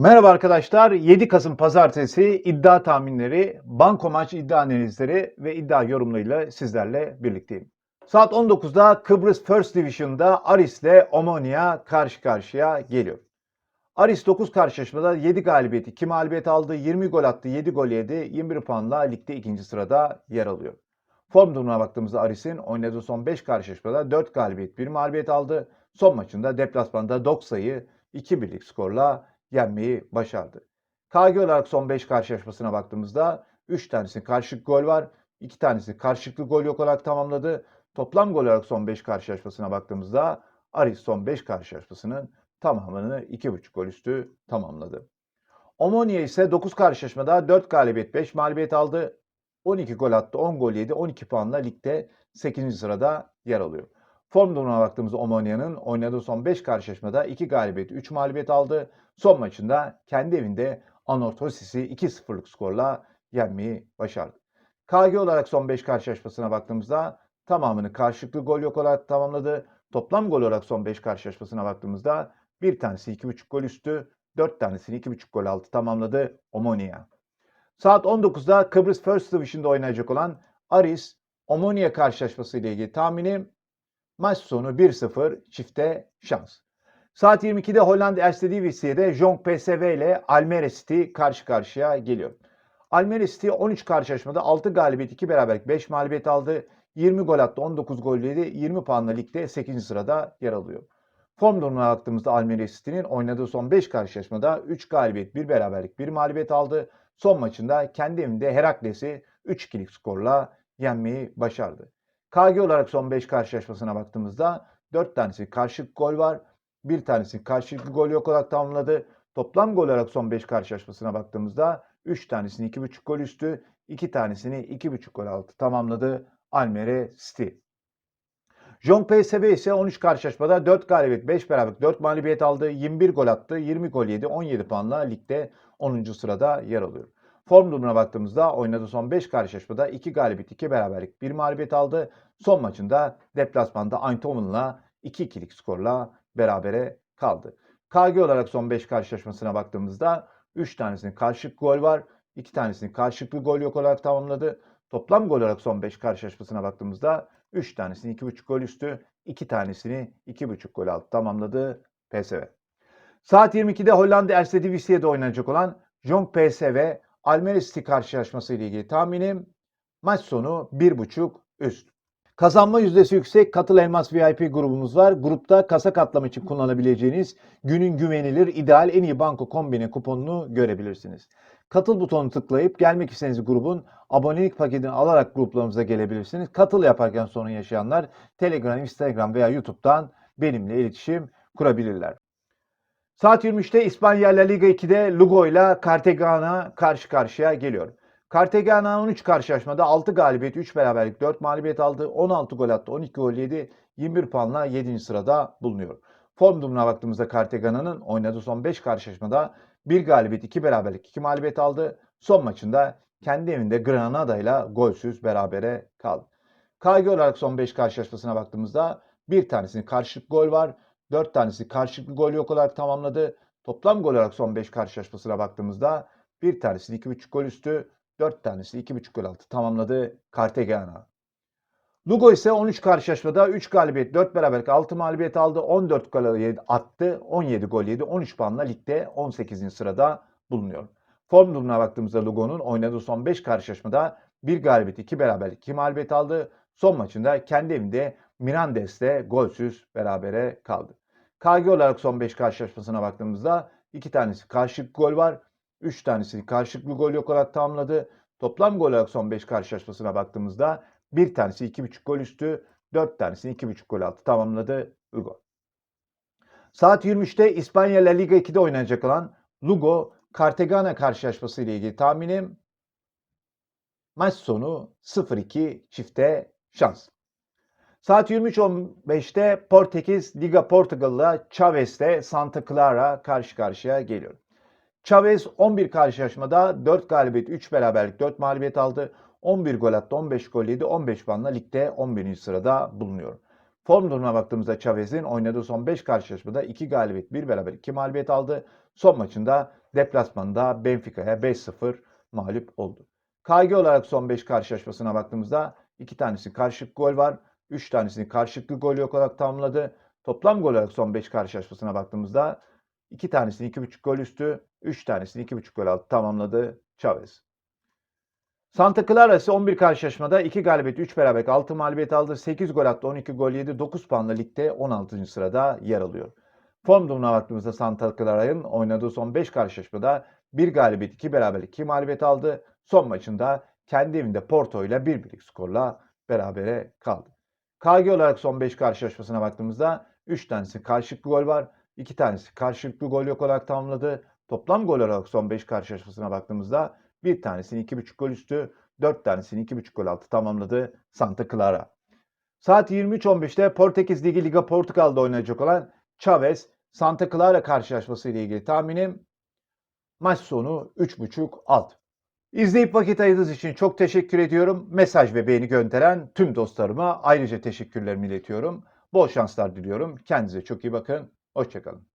Merhaba arkadaşlar. 7 Kasım Pazartesi iddia tahminleri, banko maç iddia analizleri ve iddia yorumlarıyla sizlerle birlikteyim. Saat 19'da Kıbrıs First Division'da Aris ile Omonia karşı karşıya geliyor. Aris 9 karşılaşmada 7 galibiyet, 2 mağlubiyet aldı, 20 gol attı, 7 gol yedi, 21 puanla ligde ikinci sırada yer alıyor. Form durumuna baktığımızda Aris'in oynadığı son 5 karşılaşmada 4 galibiyet, 1 mağlubiyet aldı. Son maçında deplasmanda 9 sayı, 2 birlik skorla yenmeyi başardı. KG olarak son 5 karşılaşmasına baktığımızda 3 tanesinin karşılıklı gol var. 2 tanesi karşılıklı gol yok olarak tamamladı. Toplam gol olarak son 5 karşılaşmasına baktığımızda Aris son 5 karşılaşmasının tamamını 2.5 gol üstü tamamladı. Omonia ise 9 karşılaşmada 4 galibiyet 5 mağlubiyet aldı. 12 gol attı, 10 gol yedi, 12 puanla ligde 8. sırada yer alıyor. Form durumuna baktığımızda Omonia'nın oynadığı son 5 karşılaşmada 2 galibiyet 3 mağlubiyet aldı. Son maçında kendi evinde Anorthosis'i 2-0'lık skorla yenmeyi başardı. KG olarak son 5 karşılaşmasına baktığımızda tamamını karşılıklı gol yok olarak tamamladı. Toplam gol olarak son 5 karşılaşmasına baktığımızda bir tanesi 2.5 gol üstü, 4 tanesini 2.5 gol altı tamamladı Omonia. Saat 19'da Kıbrıs First Division'da oynayacak olan Aris Omonia karşılaşması ile ilgili tahminim maç sonu 1-0 çifte şans. Saat 22'de Hollanda Erste Divisiye'de Jong PSV ile Almere City karşı karşıya geliyor. Almere City 13 karşılaşmada 6 galibiyet 2 beraberlik 5 mağlubiyet aldı. 20 gol attı 19 gol yedi 20 puanla ligde 8. sırada yer alıyor. Form durumuna baktığımızda Almere City'nin oynadığı son 5 karşılaşmada 3 galibiyet 1 beraberlik 1 mağlubiyet aldı. Son maçında kendi evinde Herakles'i 3-2'lik skorla yenmeyi başardı. KG olarak son 5 karşılaşmasına baktığımızda 4 tanesi karşılık gol var. Bir tanesi karşılıklı gol yok olarak tamamladı. Toplam gol olarak son 5 karşılaşmasına baktığımızda 3 tanesini 2.5 gol üstü, 2 tanesini 2.5 gol altı tamamladı Almere City. Jong PSV ise 13 karşılaşmada 4 galibiyet, 5 beraberlik, 4 mağlubiyet aldı. 21 gol attı, 20 gol yedi, 17 puanla ligde 10. sırada yer alıyor. Form durumuna baktığımızda oynadığı son 5 karşılaşmada 2 galibiyet, 2 beraberlik, 1 mağlubiyet aldı. Son maçında deplasmanda Eindhoven'la 2-2'lik skorla berabere kaldı. KG olarak son 5 karşılaşmasına baktığımızda 3 tanesinin karşılıklı gol var. 2 tanesinin karşılıklı gol yok olarak tamamladı. Toplam gol olarak son 5 karşılaşmasına baktığımızda 3 tanesini 2.5 gol üstü, 2 tanesini 2.5 gol altı tamamladı PSV. Saat 22'de Hollanda Erste Divisiye'de oynanacak olan Jong PSV Almere City karşılaşması ile ilgili tahminim maç sonu 1.5 üst. Kazanma yüzdesi yüksek Katıl Elmas VIP grubumuz var. Grupta kasa katlama için kullanabileceğiniz günün güvenilir ideal en iyi banko kombine kuponunu görebilirsiniz. Katıl butonunu tıklayıp gelmek istediğiniz grubun abonelik paketini alarak gruplarımıza gelebilirsiniz. Katıl yaparken sorun yaşayanlar Telegram, Instagram veya YouTube'dan benimle iletişim kurabilirler. Saat 23'te İspanya La Liga 2'de Lugo ile Cartagena karşı karşıya geliyor. Cartagena 13 karşılaşmada 6 galibiyet, 3 beraberlik, 4 mağlubiyet aldı. 16 gol attı, 12 gol yedi. 21 puanla 7. sırada bulunuyor. Form durumuna baktığımızda Cartagena'nın oynadığı son 5 karşılaşmada 1 galibiyet, 2 beraberlik, 2 mağlubiyet aldı. Son maçında kendi evinde Granada ile golsüz berabere kaldı. KG olarak son 5 karşılaşmasına baktığımızda bir tanesinin karşılıklı gol var. 4 tanesi karşılıklı gol yok olarak tamamladı. Toplam gol olarak son 5 karşılaşmasına baktığımızda bir tanesini 2.5 gol üstü, 4 tanesi 2.5 gol altı tamamladı Cartagena. Lugo ise 13 karşılaşmada 3 galibiyet, 4 beraberlik, 6 mağlubiyet aldı. 14 gol attı, 17 gol yedi. 13 puanla ligde 18. sırada bulunuyor. Form durumuna baktığımızda Lugo'nun oynadığı son 5 karşılaşmada 1 galibiyet, 2 beraberlik, 2 mağlubiyet aldı. Son maçında kendi evinde Mirandes'te golsüz berabere kaldı. KG olarak son 5 karşılaşmasına baktığımızda 2 tanesi karşılıklı gol var. 3 tanesi karşılıklı gol yok olarak tamamladı. Toplam gol olarak son 5 karşılaşmasına baktığımızda bir tanesi 2.5 gol üstü, 4 tanesini 2.5 gol altı tamamladı Lugo. Saat 23'te İspanya La Liga 2'de oynanacak olan Lugo Cartagena karşılaşması ile ilgili tahminim maç sonu 0-2 çifte şans. Saat 23.15'te Portekiz Liga Portugal'la Chavez'de Santa Clara karşı karşıya geliyor. Chavez 11 karşılaşmada 4 galibiyet, 3 beraberlik, 4 mağlubiyet aldı. 11 gol attı, 15 gol yedi, 15 puanla ligde 11. sırada bulunuyor. Form durumuna baktığımızda Chavez'in oynadığı son 5 karşılaşmada 2 galibiyet, 1 beraber 2 mağlubiyet aldı. Son maçında deplasmanda Benfica'ya 5-0 mağlup oldu. KG olarak son 5 karşılaşmasına baktığımızda 2 tanesi karşılıklı gol var. 3 tanesini karşılıklı gol yok olarak tamamladı. Toplam gol olarak son 5 karşılaşmasına baktığımızda 2 tanesini 2.5 gol üstü, 3 tanesini 2.5 gol altı tamamladı Chavez. Santa Clara ise 11 karşılaşmada 2 galibiyet, 3 beraberlik, 6 mağlubiyet aldı. 8 gol attı, 12 gol yedi. 9 puanla ligde 16. sırada yer alıyor. Form durumuna baktığımızda Santa Clara'nın oynadığı son 5 karşılaşmada 1 galibiyet, 2 beraberlik, 2 mağlubiyet aldı. Son maçında kendi evinde Porto ile 1-1'lik skorla berabere kaldı. KG olarak son 5 karşılaşmasına baktığımızda 3 tanesi karşılıklı gol var. 2 tanesi karşılıklı gol yok olarak tamamladı. Toplam gol olarak son 5 karşılaşmasına baktığımızda bir tanesini 2.5 gol üstü, 4 tanesini 2.5 gol altı tamamladı Santa Clara. Saat 23.15'te Portekiz Ligi Liga Portugal'da oynayacak olan Chavez Santa Clara karşılaşması ile ilgili tahminim maç sonu 3.5 alt. İzleyip vakit ayırdığınız için çok teşekkür ediyorum. Mesaj ve beğeni gönderen tüm dostlarıma ayrıca teşekkürlerimi iletiyorum. Bol şanslar diliyorum. Kendinize çok iyi bakın. Hoşçakalın.